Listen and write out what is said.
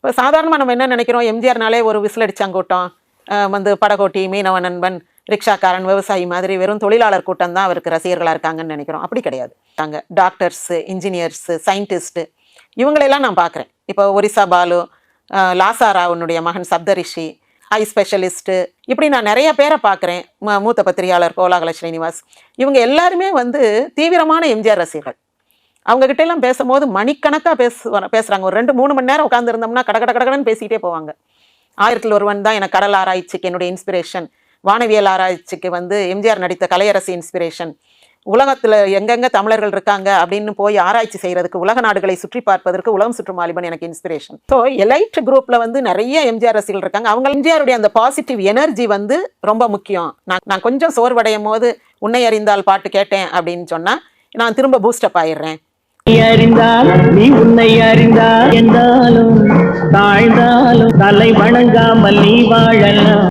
இப்போ சாதாரணமாக நம்ம என்ன நினைக்கிறோம்? எம்ஜிஆர்னாலே ஒரு விசில் அடிச்சாங்க கூட்டம் வந்து படகோட்டி மீனவ நண்பன் ரிக்ஷாக்காரன் விவசாயி மாதிரி வெறும் தொழிலாளர் கூட்டம் தான் அவருக்கு ரசிகர்களாக இருக்காங்கன்னு நினைக்கிறோம். அப்படி கிடையாது. தாங்க டாக்டர்ஸு இன்ஜினியர்ஸு சயின்டிஸ்ட்டு இவங்களெல்லாம் நான் பார்க்குறேன் இப்போ ஒரிசா பாலு லாசா ராவனுடைய மகன் சப்தரிஷி ஐ ஸ்பெஷலிஸ்ட்டு இப்படி நான் நிறைய பேரை பார்க்குறேன் மூத்த பத்திரிகையாளர் கோலாகல ஸ்ரீனிவாஸ். இவங்க எல்லாருமே வந்து தீவிரமான எம்ஜிஆர் ரசிகர்கள். அவங்க கிட்ட எல்லாம் பேசும்போது மணிக்கணக்காக பேச பேசுகிறாங்க ஒரு ரெண்டு மூணு மணி நேரம் உட்காந்துருந்தோம்னா கட கட கடகடன்னு பேசிகிட்டே போவாங்க. ஆயிரத்தில் ஒருவன் தான் எனக்கு கடல் ஆராய்ச்சிக்கு என்னுடைய இன்ஸ்பிரேஷன் வானவியல் ஆராய்ச்சிக்கு வந்து எம்ஜிஆர் நடித்த கலையரசு இன்ஸ்பிரேஷன் உலகத்தில் எங்கெங்கே தமிழர்கள் இருக்காங்க அப்படின்னு போய் ஆராய்ச்சி செய்கிறதுக்கு உலக நாடுகளை சுற்றி பார்ப்பதற்கு உலகம் சுற்று மாலிபன் எனக்கு இன்ஸ்பிரேஷன் ஸோ எலைட் குரூப்பில் வந்து நிறைய எம்ஜிஆர் ரசிகர்கள் இருக்காங்க. அவங்க எம்ஜிஆருடைய அந்த பாசிட்டிவ் எனர்ஜி வந்து ரொம்ப முக்கியம். நான் நான் கொஞ்சம் சோர்வடையும் போது உன்னை அறிந்தால் பாட்டு கேட்டேன் அப்படின்னு சொன்னால் நான் திரும்ப பூஸ்டப் ஆயிடுறேன். அறிந்தால் நீ உன்னை அறிந்தால் என்றாலும் தாழ்ந்தாலும் தலை வணங்காமல் நீ வாழலாம்.